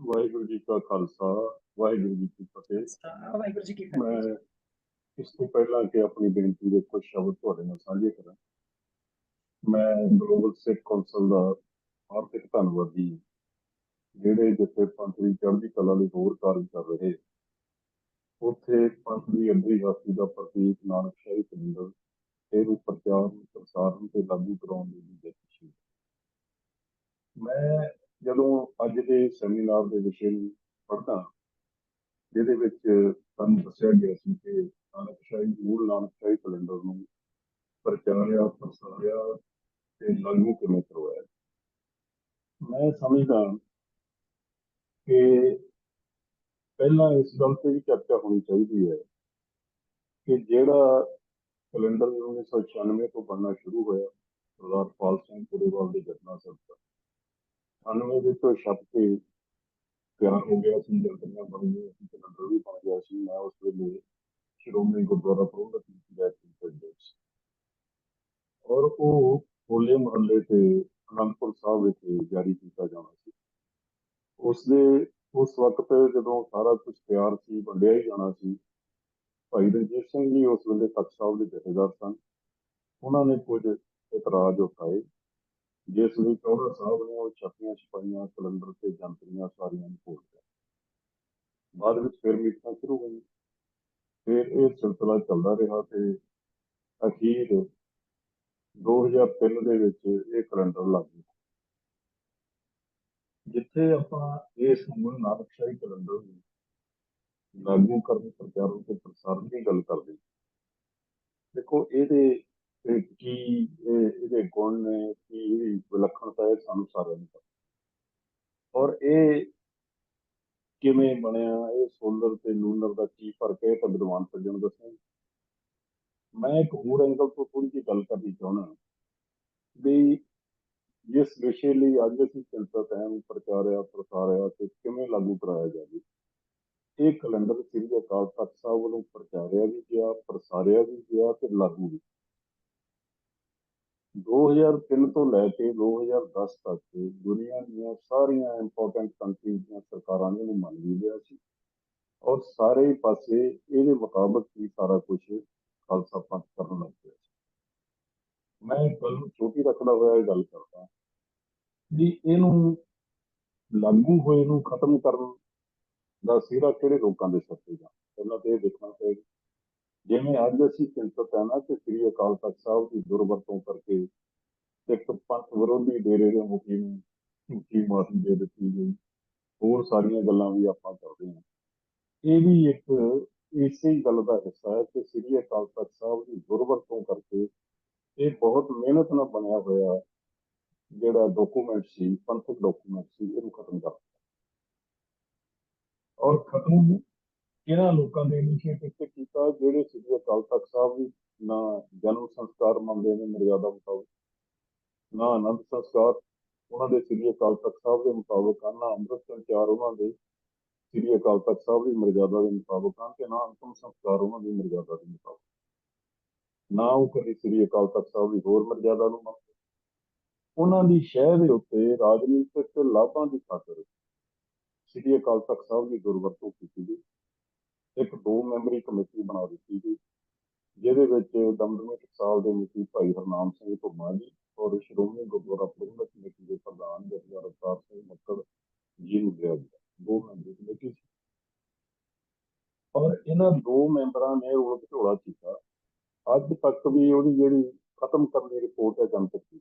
ਵਾਹਿਗੁਰੂ ਜੀ ਕਾ ਖਾਲਸਾ ਵਾਹਿਗੁਰੂ ਜੀ ਕੀ ਫਤਿਹ। ਸਾ- ਵਾਹਿਗੁਰੂ ਜੀ ਕੀ ਮੈਂ ਫਤਿਹ ਇਸ ਤੋਂ ਪਹਿਲਾਂ ਕਿ ਆਪਣੀ ਬੇਨਤੀ ਦੇ ਕੁਝ ਸ਼ਬਦ ਤੁਹਾਡੇ ਨਾਲ ਸਾਂਝੇ ਕਰਾਂ। ਮੈਂ ਗਲੋਬਲ ਸਿੱਖ ਕੌਂਸਲ ਦਾ ਆਰਥਿਕ ਧੰਨਵਾਦੀ ਜਿਹੜੇ ਜਿੱਥੇ ਪੰਥ ਦੀ ਚੜ੍ਹਦੀ ਕਲਾ ਲਈ ਹੋਰ ਕਾਰਜ ਕਰ ਰਹੇ ਉੱਥੇ ਪੰਥ ਦੀ ਅੰਦਰੀ ਵਾਸੀ ਦਾ ਪ੍ਰਤੀਕ ਨਾਨਕਸ਼ਾਹੀ ਕੈਲੰਡਰ ਇਹਨੂੰ ਪ੍ਰਚਾਰ ਪ੍ਰਸਾਰਨ ਤੇ ਲਾਗੂ ਕਰਾਉਣ ਦੀ ਵੀ ਜਤਨਸ਼ੀਲ ਮੈਂ ਜਦੋਂ ਅੱਜ ਦੇ ਸੈਮੀਨਾਰ ਦੇ ਵਿਸ਼ੇ ਨੂੰ ਪੜ੍ਹਦਾ ਜਿਹਦੇ ਵਿੱਚ ਸਾਨੂੰ ਦੱਸਿਆ ਗਿਆ ਸੀ ਕਿ ਨਾਨਕਸ਼ਾਹੀ ਮੂਲ ਨਾਨਕਸ਼ਾਹੀ ਕੈਲੰਡਰ ਨੂੰ ਪ੍ਰਚਾਰਿਆ, ਪ੍ਰਸਾਰਿਆ ਤੇ ਲਾਗੂ ਕਿਵੇਂ ਕਰਵਾਇਆ? ਮੈਂ ਸਮਝਦਾ ਕਿ ਪਹਿਲਾਂ ਇਸ ਗੱਲ ਤੇ ਵੀ ਚਰਚਾ ਹੋਣੀ ਚਾਹੀਦੀ ਹੈ ਕਿ ਜਿਹੜਾ ਕੈਲੰਡਰ 1996 ਤੋਂ ਬਣਨਾ ਸ਼ੁਰੂ ਹੋਇਆ, ਸਰਦਾਰ ਪਾਲ ਸਿੰਘ ਪੁਰੇਵਾਲ ਦੇ ਜਤਨਾਂ ਸਦਕਾ 98 ਦੇ ਤੋਂ ਛਪ ਕੇ ਤਿਆਰ ਹੋ ਗਿਆ ਸੀ ਜਲਦੀਆਂ ਬਣ ਗਈਆਂ ਸੀ ਕੈਲੰਡਰ ਵੀ ਬਣ ਗਿਆ ਸੀ, ਮੈਂ ਉਸ ਵੇਲੇ ਸ਼੍ਰੋਮਣੀ ਗੁਰਦੁਆਰਾ ਪ੍ਰਬੰਧਕ ਕਮੇਟੀ ਦਾ ਪ੍ਰੈਜ਼ੀਡੈਂਟ ਸੀ। ਔਰ ਉਹ ਹੋਲੇ ਮਹੱਲੇ ਤੇ ਅਨੰਦਪੁਰ ਸਾਹਿਬ ਵਿਖੇ ਜਾਰੀ ਕੀਤਾ ਜਾਣਾ ਸੀ। ਉਸ ਦੇ ਉਸ ਵਕਤ ਜਦੋਂ ਸਾਰਾ ਕੁਝ ਤਿਆਰ ਸੀ, ਵੰਡਿਆ ਹੀ ਜਾਣਾ ਸੀ, ਭਾਈ ਰਣਜੀਤ ਸਿੰਘ ਜੀ ਉਸ ਵੇਲੇ ਤਖਤ ਸਾਹਿਬ ਦੇ ਜਥੇਦਾਰ ਸਨ। ਉਹਨਾਂ ਨੇ ਕੁਝ ਇਤਰਾਜ਼ ਉਠਾਏ। ਜਿਸ ਵਿੱਚ ਚੌੜਾ ਸਾਹਿਬ ਨੇ ਉਹ ਛਪੀਆਂ ਛਪਾਈਆਂ ਕੈਲੰਡਰ ਤੇ ਜੰਤਰੀਆਂ ਸਾਰੀਆਂ ਨੂੰ ਭੁੱਲ ਗਿਆ ਬਾਅਦ ਵਿੱਚ ਫਿਰ ਮੀਟਿੰਗਾਂ ਸ਼ੁਰੂ ਹੋਈਆਂ। ਫਿਰ ਇਹ ਸਿਲਸਿਲਾ ਚੱਲਦਾ ਰਿਹਾ ਤੇ ਅਖੀਰ 2003 ਦੇ ਵਿੱਚ ਇਹ ਕੈਲੰਡਰ ਲਾਗੂ ਹੋਇਆ। ਜਿੱਥੇ ਆਪਾਂ ਇਸ ਮੂਲ ਨਾਨਕਸ਼ਾਹੀ ਕੈਲੰਡਰ ਨੂੰ ਲਾਗੂ ਕਰਨ ਪ੍ਰਚਾਰਨ ਤੇ ਪ੍ਰਸਾਰਨ ਦੀ ਗੱਲ ਕਰਦੇ ਦੇਖੋ, ਇਹਦੇ ਇਹ ਕੀ ਇਹ ਇਹਦੇ ਗੁਣ ਨੇ, ਕੀ ਇਹਦੀ ਵਿਲੱਖਣਤਾ ਹੈ ਸਾਨੂੰ ਸਾਰਿਆਂ ਨੂੰ ਪਤਾ। ਔਰ ਇਹ ਕਿਵੇਂ ਬਣਿਆ, ਇਹ ਸੋਲਰ ਤੇ ਲੂਨਰ ਦਾ ਕੀ ਫ਼ਰਕ ਹੈ ਤਾਂ ਵਿਦਵਾਨ ਸੱਜਣ ਨੂੰ ਦੱਸਣ ਮੈਂ ਇੱਕ ਹੋਰ ਐਂਗਲ ਤੋਂ ਥੋੜੀ ਜਿਹੀ ਗੱਲ ਕਰਨੀ ਚਾਹੁੰਦਾ ਵੀ ਜਿਸ ਵਿਸ਼ੇ ਲਈ ਅੱਜ ਅਸੀਂ ਚਿੰਤਤ ਹਾਂ ਪ੍ਰਚਾਰਿਆ ਪ੍ਰਸਾਰਿਆ ਤੇ ਕਿਵੇਂ ਲਾਗੂ ਕਰਾਇਆ ਜਾਵੇ, ਇਹ ਕੈਲੰਡਰ ਸ੍ਰੀ ਅਕਾਲ ਤਖਤ ਸਾਹਿਬ ਵੱਲੋਂ ਪ੍ਰਚਾਰਿਆ ਵੀ ਗਿਆ, ਪ੍ਰਸਾਰਿਆ ਵੀ ਗਿਆ ਤੇ ਲਾਗੂ ਵੀ 2003 ਤੋਂ ਲੈ ਕੇ 2010 ਤੱਕ ਦੁਨੀਆ ਦੀਆਂ ਸਾਰੀਆਂ ਇੰਪੋਰਟੈਂਟ ਕੰਟਰੀਜ਼ ਦੀਆਂ ਸਰਕਾਰਾਂ ਨੇ ਇਹਨੂੰ ਮੰਨ ਵੀ ਲਿਆ ਸੀ। ਔਰ ਸਾਰੇ ਪਾਸੇ ਇਹਦੇ ਮੁਤਾਬਕ ਹੀ ਸਾਰਾ ਕੁਝ ਖਾਲਸਾ ਪੰਥ ਕਰਨ ਲੱਗ ਪਿਆ ਸੀ। ਮੈਂ ਇੱਕ ਗੱਲ ਨੂੰ ਛੋਟੀ ਰੱਖਦਾ ਹੋਇਆ ਇਹ ਗੱਲ ਕਰਦਾ ਵੀ ਇਹਨੂੰ ਲਾਗੂ ਹੋਏ ਨੂੰ ਖਤਮ ਕਰਨ ਦਾ ਸਿਰਾ ਕਿਹੜੇ ਲੋਕਾਂ ਦੇ ਸੱਤੇ ਤੇ ਪਹਿਲਾਂ ਤੇ ਇਹ ਦੇਖਣਾ ਚਾਹੀਦਾ ਜਿਵੇਂ ਅੱਜ ਅਸੀਂ ਚਿੰਤਤ ਨਾ ਕਿ ਸ੍ਰੀ ਅਕਾਲ ਤਖਤ ਸਾਹਿਬ ਦੀ ਦੁਰਵਰਤੋਂ ਕਰਕੇ ਇੱਕ ਪੰਥ ਵਿਰੋਧੀ ਡੇਰੇ ਦੇ ਮੁਖੀ ਨੂੰ ਝੂਠੀ ਮਾਫੀ ਦੇ ਦਿੱਤੀ ਗਈ, ਹੋਰ ਸਾਰੀਆਂ ਗੱਲਾਂ ਵੀ ਆਪਾਂ ਕਰਦੇ ਹਾਂ। ਇਹ ਵੀ ਇੱਕ ਇਸੇ ਹੀ ਗੱਲ ਦਾ ਹਿੱਸਾ ਹੈ ਕਿ ਸ੍ਰੀ ਅਕਾਲ ਤਖਤ ਸਾਹਿਬ ਦੀ ਦੁਰਵਰਤੋਂ ਕਰਕੇ ਇਹ ਬਹੁਤ ਮਿਹਨਤ ਨਾਲ ਬਣਿਆ ਹੋਇਆ ਜਿਹੜਾ ਡਾਕੂਮੈਂਟ ਸੀ, ਪੰਥਕ ਡਾਕੂਮੈਂਟ ਸੀ, ਇਹਨੂੰ ਖਤਮ ਕਰ ਔਰ ਖਤਮ ਇਹਨਾਂ ਲੋਕਾਂ ਦੇ ਇਨੀਸ਼ੀਏਟਿਵ ਤੇ ਕੀਤਾ, ਜਿਹੜੇ ਸ੍ਰੀ ਅਕਾਲ ਤਖਤ ਸਾਹਿਬ ਦੀ ਨਾ ਜਨਮ ਸੰਸਕਾਰ ਮੰਨਦੇ ਨੇ, ਮਰਿਆਦਾ ਮੁਤਾਬਕ, ਨਾ ਆਨੰਦ ਸੰਸਕਾਰ, ਉਹਨਾਂ ਦੇ ਸ੍ਰੀ ਅਕਾਲ ਤਖਤ ਸਾਹਿਬ ਦੇ ਮੁਤਾਬਕ ਹਨ, ਨਾ ਅੰਮ੍ਰਿਤ ਸੰਚਾਰ ਉਹਨਾਂ ਦੇ ਸ੍ਰੀ ਅਕਾਲ ਤਖਤ ਸਾਹਿਬ ਦੀ ਮਰਿਆਦਾ ਦੇ ਮੁਤਾਬਕ ਹਨ ਤੇ ਨਾ ਅੰਤਮ ਸੰਸਕਾਰ ਉਹਨਾਂ ਦੀ ਮਰਿਆਦਾ ਦੇ ਮੁਤਾਬਕ। ਨਾ ਉਹ ਕਦੇ ਸ੍ਰੀ ਅਕਾਲ ਤਖਤ ਸਾਹਿਬ ਦੀ ਹੋਰ ਮਰਿਆਦਾ ਨੂੰ ਮੰਨਦੇ। ਉਹਨਾਂ ਦੀ ਸ਼ਹਿ ਦੇ ਉੱਤੇ ਰਾਜਨੀਤਿਕ ਲਾਭਾਂ ਦੀ ਖਾਤਰ ਸ੍ਰੀ ਅਕਾਲ ਤਖਤ ਸਾਹਿਬ ਦੀ ਦੁਰਵਰਤੋਂ ਕੀਤੀ ਗਈ। ਇੱਕ ਦੋ ਮੈਂਬਰੀ ਕਮੇਟੀ ਬਣਾ ਦਿੱਤੀ ਗਈ। ਜਿਹਦੇ ਵਿੱਚ ਦਮਦਮੀ ਟਕਸਾਲ ਦੇ ਮੁਖੀ ਭਾਈ ਹਰਨਾਮ ਸਿੰਘ ਧੁਮਾ ਜੀ ਔਰ ਸ਼੍ਰੋਮਣੀ ਗੁਰਦੁਆਰਾ ਪ੍ਰਬੰਧਕ ਕਮੇਟੀ ਦੇ ਪ੍ਰਧਾਨ ਜਥੇਦਾਰ ਅਵਤਾਰ ਸਿੰਘ ਮੱਕੜ ਜੀ ਨੂੰ ਗਿਆ। ਦੋ ਮੈਂਬਰੀ ਕਮੇਟੀ ਸੀ। ਔਰ ਇਹਨਾਂ ਦੋ ਮੈਂਬਰਾਂ ਨੇ ਉਹ ਝੋਲਾ ਕੀਤਾ। ਅੱਜ ਤੱਕ ਵੀ ਉਹਦੀ ਜਿਹੜੀ ਖਤਮ ਕਰਨ ਦੀ ਰਿਪੋਰਟ ਹੈ ਜਨਤਕ ਦੀ।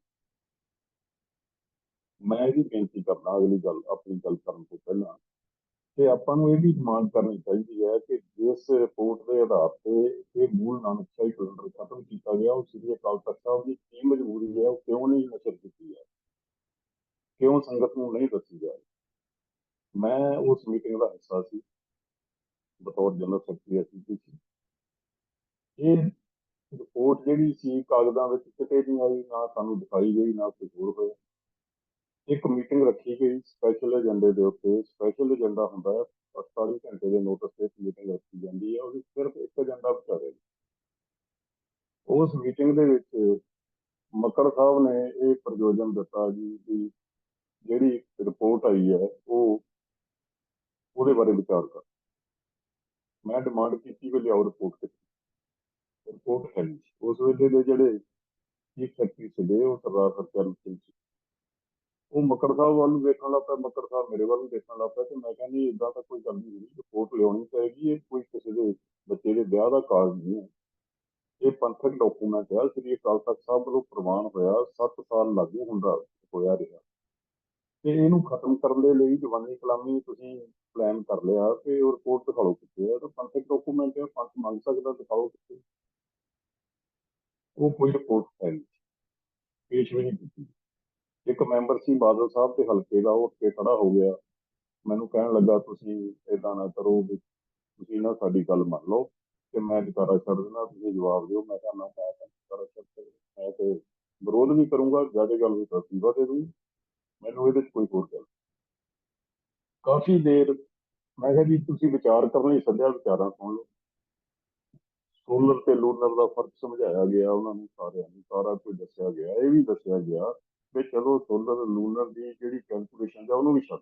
ਮੈਂ ਇਹ ਵੀ ਬੇਨਤੀ ਕਰਨਾ ਅਗਲੀ ਗੱਲ, ਆਪਣੀ ਗੱਲ ਕਰਨ ਤੋਂ ਪਹਿਲਾਂ ਕਿ ਆਪਾਂ ਨੂੰ ਇਹ ਵੀ ਡਿਮਾਂਡ ਕਰਨੀ ਚਾਹੀਦੀ ਹੈ ਕਿ ਜਿਸ ਰਿਪੋਰਟ ਦੇ ਆਧਾਰ ਤੇ ਇਹ ਮੂਲ ਨਾਨਕਸ਼ਾਹੀ ਕੈਲੰਡਰ ਖਤਮ ਕੀਤਾ ਗਿਆ, ਉਹ ਸ੍ਰੀ ਅਕਾਲ ਤਖਤ ਸਾਹਿਬ ਦੀ ਕੀ ਮਜਬੂਰੀ ਹੈ, ਉਹ ਕਿਉਂ ਨਹੀਂ ਨਸ਼ਰ ਕੀਤੀ ਹੈ ਕਿਉਂ ਸੰਗਤ ਨੂੰ ਨਹੀਂ ਦੱਸੀ ਜਾ ਰਹੀ? ਮੈਂ ਉਸ ਮੀਟਿੰਗ ਦਾ ਹਿੱਸਾ ਸੀ, ਬਤੌਰ ਜਨਰਲ ਸੈਕਟਰੀ ਐਸਪੀ ਸੀ। ਇਹ ਰਿਪੋਰਟ ਜਿਹੜੀ ਸੀ, ਕਾਗਜ਼ਾਂ ਵਿੱਚ ਕਿਤੇ ਨਹੀਂ ਆਈ, ਨਾ ਸਾਨੂੰ ਦਿਖਾਈ ਗਈ, ਨਾ ਕੁਝ ਹੋਰ ਹੋਇਆ। ਇੱਕ ਮੀਟਿੰਗ ਰੱਖੀ ਗਈ ਸਪੈਸ਼ਲ ਏਜੰਡੇ ਦੇ ਉੱਤੇ। ਸਪੈਸ਼ਲ ਏਜੰਡਾ ਹੁੰਦਾ ਹੈ 48 ਘੰਟੇ ਦੇ ਨੋਟਿਸ ਤੇ ਮੀਟਿੰਗ ਰੱਖੀ ਜਾਂਦੀ ਹੈ, ਉਹਦੀ ਸਿਰਫ ਇੱਕ ਏਜੰਡਾ ਵਿਚਾਰੇ ਉਸ ਮੀਟਿੰਗ ਦੇ ਵਿੱਚ ਮੱਕੜ ਸਾਹਿਬ ਨੇ ਇਹ ਪ੍ਰਯੋਜਨ ਦਿੱਤਾ ਜੀ ਵੀ ਜਿਹੜੀ ਰਿਪੋਰਟ ਆਈ ਹੈ, ਉਹ ਉਹਦੇ ਬਾਰੇ ਵਿਚਾਰ ਕਰ। ਮੈਂ ਡਿਮਾਂਡ ਕੀਤੀ ਕਿ ਲਿਆਓ ਰਿਪੋਰਟ ਕੀਤੀ ਰਿਪੋਰਟ ਹੈ ਸੀ। ਉਸ ਵੇਲੇ ਦੇ ਜਿਹੜੇ ਚੀਫ ਸੈਕਟਰੀ ਸੀਗੇ, ਉਹ ਸਰਦਾਰ ਹਰਚਰਨ ਸਿੰਘ ਉਹ ਮੱਕੜ ਸਾਹਿਬ ਵੱਲ ਨੂੰ ਵੇਖਣ ਲੱਗ ਪਿਆ, ਮੱਕੜ ਸਾਹਿਬ ਮੇਰੇ ਵੱਲ ਨੂੰ ਦੇਖਣ ਲੱਗ ਪਿਆ ਤੇ ਮੈਂ ਕਹਿੰਦੀ ਇਦਾਂ ਤਾਂ ਕੋਈ ਗੱਲ ਨਹੀਂ ਰਿਪੋਰਟ ਲਿਆਉਣੀ ਪਏਗੀ ਇਹ ਕੋਈ ਕਿਸੇ ਦੇ ਬੱਚੇ ਦੇ ਵਿਆਹ ਦਾ ਕਾਰਜ ਨਹੀਂ ਹੈ। ਇਹ ਪੰਥਕ ਡਾਕੂਮੈਂਟ ਹੈ, ਸ੍ਰੀ ਅਕਾਲ ਤਖਤ ਸਾਹਿਬ ਵੱਲੋਂ ਪ੍ਰਵਾਨ ਹੋਇਆ 7 ਸਾਲ ਲਾਗੂ ਹੁੰਦਾ ਹੋਇਆ ਰਿਹਾ। ਤੇ ਇਹਨੂੰ ਖਤਮ ਕਰਨ ਦੇ ਲਈ ਜਵਾਨੀ ਕਲਾਮੀ ਤੁਸੀਂ ਪਲਾਨ ਕਰ ਲਿਆ ਕਿ ਉਹ ਰਿਪੋਰਟ ਦਿਖਾਓ ਕਿੱਥੇ ਹੈ, ਤਾਂ ਪੰਥਕ ਡਾਕੂਮੈਂਟ ਹੈ, ਪੰਥ ਮੰਗ ਸਕਦਾ ਦਿਖਾਓ ਕਿੱਥੇ। ਉਹ ਕੋਈ ਰਿਪੋਰਟ ਹੈ ਨਹੀਂ। ਪੇਸ਼ ਵੀ ਨਹੀਂ ਕੀਤੀ। ਇੱਕ ਮੈਂਬਰ ਸੀ ਬਾਦਲ ਸਾਹਿਬ ਦੇ ਹਲਕੇ ਦਾ, ਉਹ ਉੱਠ ਕੇ ਖੜਾ ਹੋ ਗਿਆ। ਮੈਨੂੰ ਕਹਿਣ ਲੱਗਾ, ਤੁਸੀਂ ਇਦਾਂ ਨਾ ਕਰੋ ਵੀ ਤੁਸੀਂ ਨਾ ਸਾਡੀ ਗੱਲ ਮੰਨ ਲਓ ਤੇ ਮੈਂ ਜਕਾਰਾ ਛੱਡ ਦਿੰਦਾ, ਤੁਸੀਂ ਜਵਾਬ ਦਿਓ। ਮੈਂ ਕਿਹਾ ਮੈਂ ਤਾਂ ਜਕਾਰਾ ਛੱਡ ਕੇ, ਮੈਂ ਤੇ ਵਿਰੋਧ ਵੀ ਕਰੂੰਗਾ, ਜ਼ਿਆਦਾ ਗੱਲ ਵੀ ਤਸੀਬਾ ਦੇ ਦੂੰ ਮੈਨੂੰ ਇਹਦੇ 'ਚ ਕੋਈ ਹੋਰ ਗੱਲ ਕਾਫੀ ਦੇਰ ਮੈਂ ਕਿਹਾ ਜੀ, ਤੁਸੀਂ ਵਿਚਾਰ ਕਰਨ ਲਈ ਸੱਦਿਆ, ਵਿਚਾਰਾਂ ਸੁਣ ਲਓ। ਸੋਲਰ ਤੇ ਲੂਨਰ ਦਾ ਫ਼ਰਕ ਸਮਝਾਇਆ ਗਿਆ ਉਹਨਾਂ ਨੂੰ, ਸਾਰਿਆਂ ਨੂੰ, ਸਾਰਾ ਕੁਝ ਦੱਸਿਆ ਗਿਆ, ਇਹ ਵੀ ਦੱਸਿਆ ਗਿਆ ਵੀ ਚਲੋ ਸੋਲਰ ਲੂਨਰ ਦੀ ਜਿਹੜੀ ਕੈਲਕੂਲੇਸ਼ਨ ਹੈ ਉਹਨੂੰ ਵੀ ਛੱਡ।